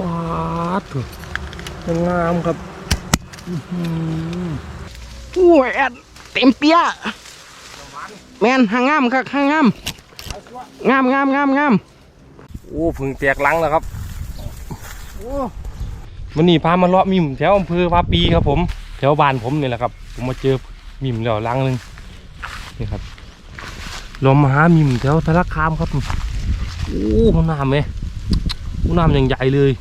ว้าดถูกงามครับอื้อหือโอ้ยแอดเต็มเปียแมนหางงามครับหางงาม งามงามงามงามโอ้พึ่งแตกหลังแล้วครับโอ้วันนี้พามาเลาะมิมแถวอำเภอวาปีครับผม แถวบ้านผมนี่แหละครับ ผมมาเจอมิมแล้วหลังหนึงนี่ครับเรามาหามิมแถวทะลักคามครับโอ้ห้องน้ำไหมห้องน้ำอย่างใหญ่เลย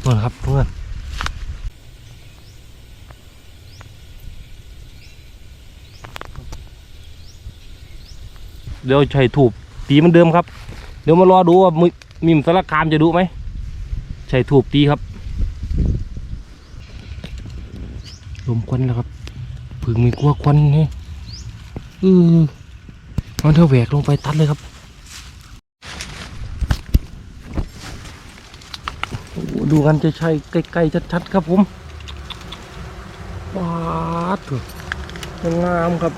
เพื่อนครับเพื่อนเดี๋ยวใช้ถูกตีมันเดิมครับ เดี๋ยวมารอดูว่ามิมสารคามจะดูไหมใช้ถูกตีครับลมควันแล้วครับผึ่งมีกลัวควันนี่เออมันเท่าแหวกลงไปตัดเลยครับโอ้โห ดูกันจะใช่ใกล้ๆชัดๆครับผมว้าดเถอะงามครับ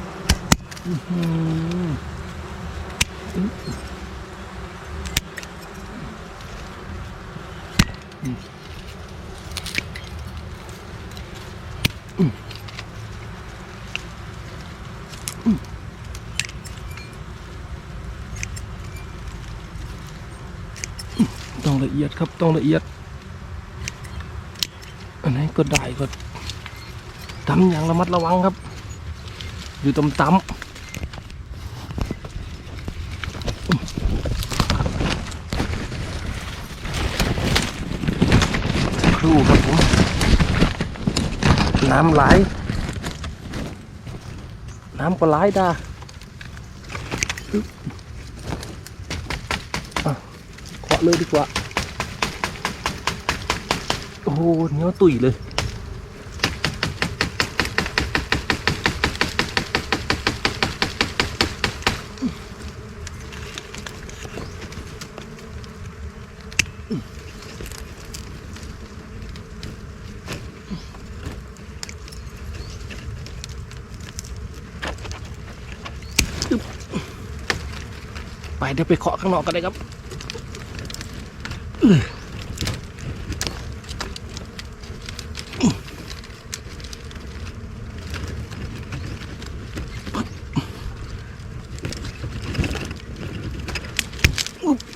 ต้องละเอียดครับต้องละเอียด นไหนก็ได้ก็ทำอย่างระมัดระวังครับ อยู่ตำต่ๆครูครับผม น้ำไหล น้ำก็ไหลด้าอึ๊บอ่าเลยดีกว่า โอ้โหเนียวตุ๋ยเลย ไปเดี๋ยวไปเคาะข้างนอกกันเลยครับ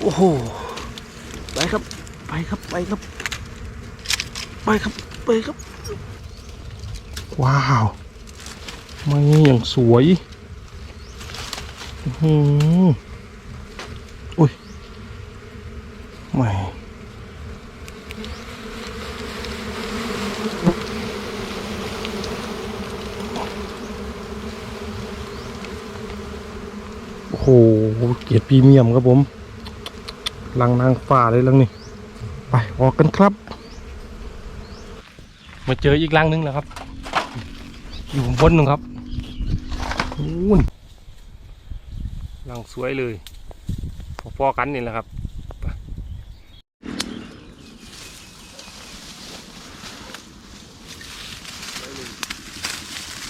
โอ้โห ไปครับ ไปครับ ไปครับ ไปครับ ไปครับ ว้าวไม่อย่างสวยอือหืออุ้ยไม่โอ้โห เกียรติพรีเมียมครับผม ลังนางฟ้าเลยลังนี่ไปออกกันครับ มาเจออีกลังหนึงแล้วครับ อยู่บนนึงครับนู่นลังสวยเลยพอๆกันนี่แหละครับไป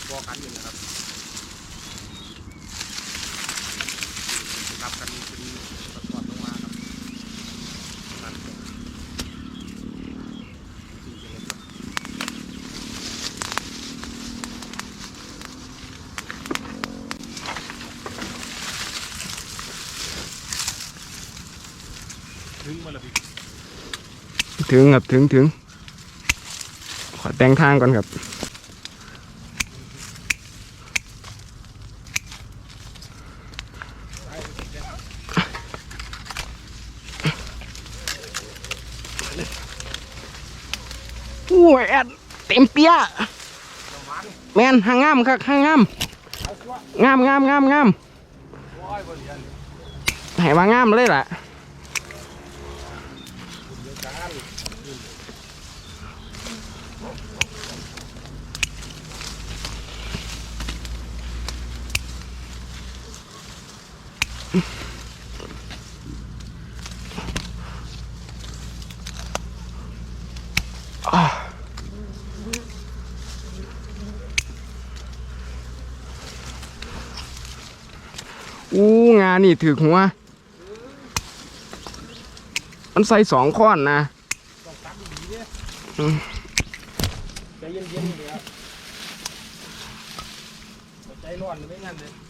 พอกันนี่แหละครับรับกันเป็นตอนลงมาครับนั่นเอง ถึงมาแล้วพี่ ถึงครับถึงถึงขอแต่งทางก่อนครับโอ้ยแอดเต็มเปียแมนหางงามครับหางงามงามงามงามงามให้ว่างามเลยแหละ อู้งานนี่ถือหัว มันใส่สองข้อนนะใจเย็นๆเลยครับใจร้อนไม่งั้นเลย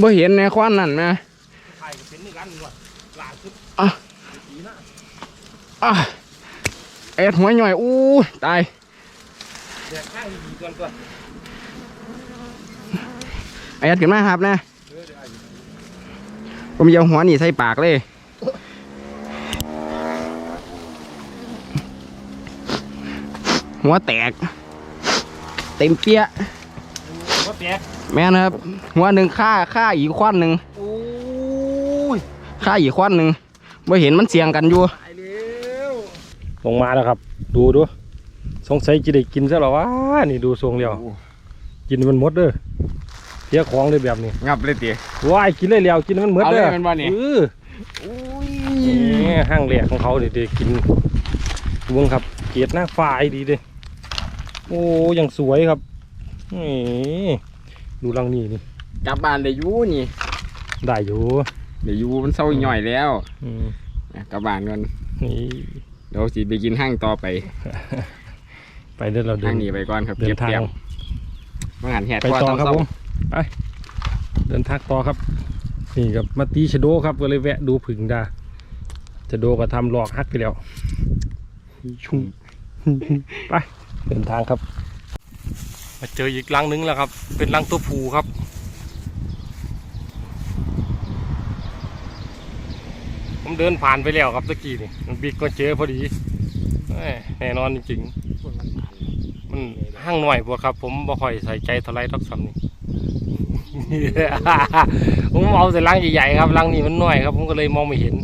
บ่เห็นในควันนั่นนะถ่ายเป็นนี่กันว่ะหลาขึ้นอะอะแอดหัวหน่อยอู้ตายแดกข้างดีก่อนก่อนแอดขึ้นมาครับนะผมจะเอาหัวนี่ใส่ปากเลยหัวแตก เต็มเปี้ยะก็แตก แม่นะครับ หัวหนึ่งค่าค่าอีกควันหนึ่งโอ้ยค่าอีกควันหนึ่งไม่เห็นมันเสียงกันอยู่ตายแล้วลงมาแล้วครับ ดูดูสงสัยจะได้กินซะหรอวะนี่ดูทรงเดียวกินมันหมดเด้อเสียของเลยแบบนี้งับเลยตีว้ายกินเลยแล้วกินมันหมดเอาเด้เลอยมันบ่นี่เออนี่ห้างแหลกของเขาเด็กกินวงครับ เกียรติหน้าฝ่ายดีเลยโอ้ยังสวยครับนี่ ดูรังนี่นี่กลับบ้านเดี๋ยวยูนี่ได้อยู่เดี๋ยวยูมันเศร้าหน่อยแล้วอืมกลับบ้านก่อนนี่เดี๋ยวสิไปกินห้างต่อไปไปเดินเราเดิห้างน นี้ไปก่อนครับเดิเก็นบทาง เตรียมมาหันแหดไปต่อครับผมไปเดินทางต่อครับ นี่กับมาตีชะโดครับก็เลยแวะดูผึ่งดาชะโดก็ทำหลอกฮักไปแล้วชุ่ม ไปเดินทางครับ มาเจออีกรังหนึงแล้วครับ เป็นรังตัวผูครับ ผมเดินผ่านไปแล้วครับตะกี้นี่มันบิ๊กก็เจอพอดีแน่นอนจริงๆมันห้างหน่อยพวครับ ผมบ่ค่อยใส่ใจเท่าไรทักซ้ำนี่ผมเอาแต่ลังใหญ่ๆครับลังนี้มันหน้อยครับ ผมก็เลยมองไม่เห็น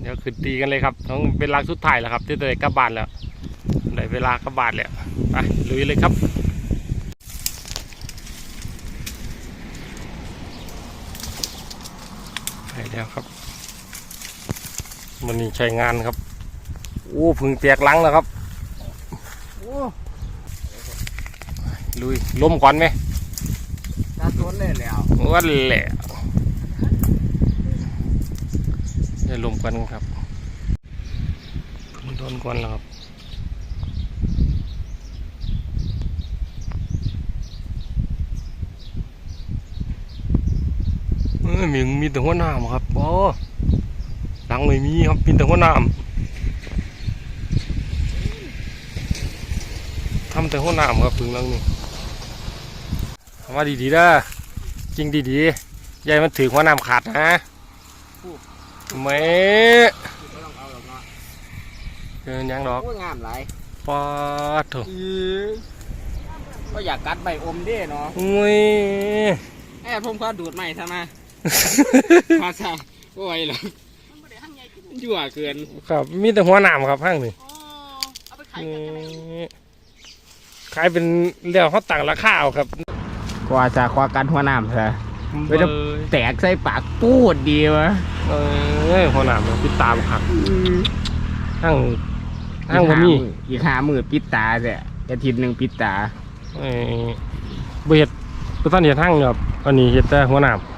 เดี๋ยวขึ้นตีกันเลยครับต้องเป็นลังสุดท้ายแล้วครับที่จะกลับบ้านแล้ว ได้เวลากลับบ้านแล้วไปลุยเลยครับไปแล้วครับมันนี่ใช้งานครับโอ้พึ่งแตกลังแล้วครับลุยล้มก่อนไหมตาโซนเลยแล้ววันแหละจะล้มกันครับโดนก่อนแล้วครับ อ้ยมีมีแต่หัวหน้ำครับโอ้หลังไม่มีครับมีแต่หัวหน้ำทำแต่หัวหน้ำครับถึงหลังนี้เอามาดีๆเด้อจริงดีๆอยายมันถือหัวน้ำขาดนะแม่เกินยังดอกโอ้ยงามหลายปอดโถก็อยากกัดใบอมเด้เนาะอุ้ยแอบผมก็ดูดใหม่ทำไม ภาษาโอ้ยหรอยั่วเกิน ครับ มีแต่หัวน้ำครับห้างนี่เอาไปขายกันทำไมนี่ขายเป็นเรียกเขาต่างราคาเอาครับ กว่าจะคว้ากันหัวน้ำเถอะไม่ต้องแตกใส่ปากปูดดีวะเอ้ยหัวน้ำติดตามหักห้างห้างบ่มีอีกห้ามือปิดตาเสียอาทิตย์หนึ่งปิดตาเอ้ยบ่เห็ดตัวต้นเห็ดห้างครับอันนี้เห็ดแต่หัวน้ำ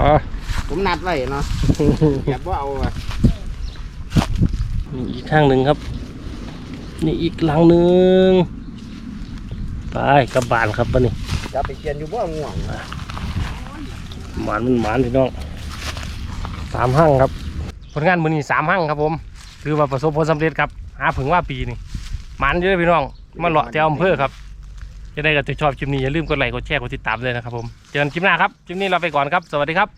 อ๋อผมนัดไว้เนาะอยากว่าเอาอะนี่อีกข้างหนึ่งครับ นี่อีกหลังหนึ่งไปกลับบ้านครับปะนี่จะไปเกียนอยู่บ่ง่วงหมานมันหมานพี่น้องสามห้างครับ ผลงานมือนี้สามห้างครับผม ถือว่าประสบผลสำเร็จครับ หาผึ่งว่าปีนี่หมันเยอะพี่น้องมาเลาะแถวอำเภอครับ จะได้ก็จะชอบคลิปนี้อย่าลืมกดไลค์กดแชร์กดติดตามเลยนะครับผมเจอกันคลิปหน้าครับคลิปนี้เราไปก่อนครับ สวัสดีครับ